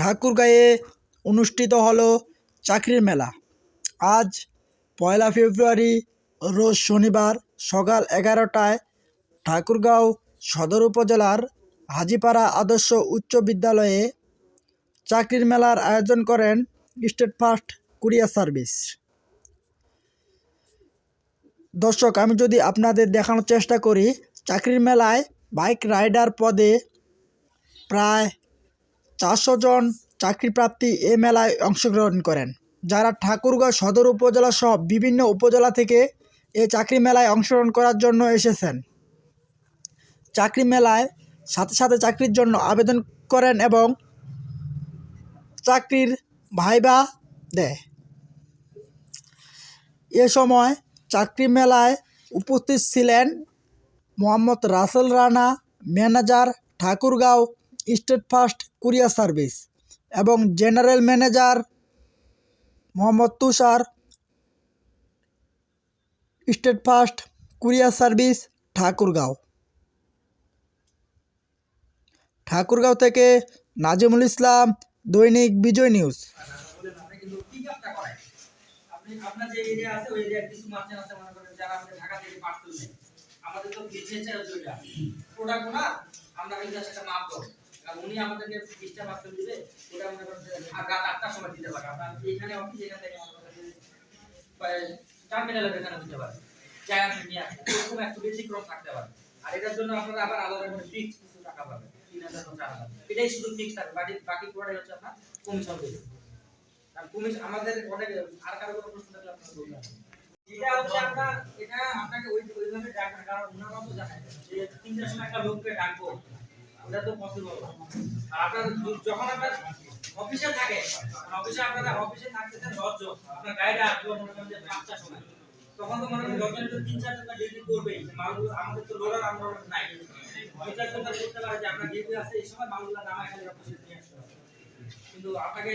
ঠাকুরগাঁয়ে অনুষ্ঠিত হলো চাকরির মেলা। আজ পয়লা ফেব্রুয়ারি, রোজ শনিবার সকাল এগারোটায় ঠাকুরগাঁও সদর উপজেলার হাজিপাড়া আদর্শ উচ্চ বিদ্যালয়ে চাকরির মেলার আয়োজন করেন স্টেট ফার্স্ট কুরিয়ার সার্ভিস। দর্শক, আমি যদি আপনাদের দেখানোর চেষ্টা করি, চাকরির মেলায় বাইক রাইডার পদে প্রায় চারশো জন চাকরিপ্রার্থী এ মেলায় অংশগ্রহণ করেন, যারা ঠাকুরগাঁও সদর উপজেলা সহ বিভিন্ন উপজেলা থেকে এ চাকরি মেলায় অংশগ্রহণ করার জন্য এসেছেন। চাকরি মেলায় সাথে সাথে চাকরির জন্য আবেদন করেন এবং চাকরির ভাইবা দেয়। এ সময় চাকরি মেলায় উপস্থিত ছিলেন Mohammad Rasel Rana, manager Thakurgaon state first courier service এবং general manager Mohammad Tushar state first courier service Thakurgaon. Thakurgaon থেকে নাজিমুল ইসলাম, দৈনিক বিজয় নিউজ। আমাদের তো বিজনেস ওইটা। প্রোডাক্ট না আমরা কিন্তু একটা মাপ দেবো উনি আমাদেরকে বিশটা পার্সেল দিবে, ওটা মনে করেন আর রাত আটটার সময় দিতে পারে। আপনার এইখানে অফিস এখান থেকে মনে করেন টার্মিনালের এখানে দিতে পারে। জায়গা নিয়ে আসে, এরকম একটু ব্যতিক্রম থাকতে পারে। আর এটার জন্য আপনারা আবার আলাদা করে ফিক্স কিছু টাকা পাবেন, তিন হাজার চার এটাই শুধু ফিক্স থাকবে, বাকি বাকি পুরোটাই হচ্ছে আপনার কমিশন বেস আর কমিশ আমাদের অনেক আর কারও কোনো প্রশ্ন থাকলে আপনারা বলবেন এটা হচ্ছে আপনার এটা আপনাকে ওই ওইভাবে ডাকবেন, কারণ ওনারাও তো জানেন যে তিনটার সময় একটা লোককে ডাকবো। ওটা তো আপনার যখন আপনার অফিসে থাকে অফিসে আপনারা অফিসে দশজন আপনার গাইডে আসলো মনে করেন যে পাঁচটার সময়। তখন তো মনে করেন তিন, চার ঘণ্টা ডিউটি করবেই, মালগুলো আমাদের তো লোডার আমরা নাই। করতে পারে যে আপনার ডিউটি আছে এই সময় মালগুলো নামায় খালি অফিসে নিয়ে আসতে হবে। কিন্তু আপনাকে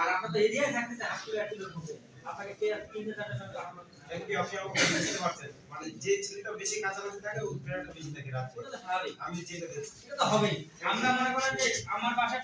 আর আপনার তো এরিয়ায় থাকতেছে হাসপাতাল অ্যাক্টিভের মধ্যে। আপনাকে কে তিনটে চারটার সময় আপনার একটি আপনি আমাকে বুঝতে পারছেন। মানে যে ছেলেটা বেশি কাছাকাছি থাকে বেশি রাত্রে। আমি যেটা দেখছি। এটা তো হবেই। আমরা মনে করেন যে আমার বাসায়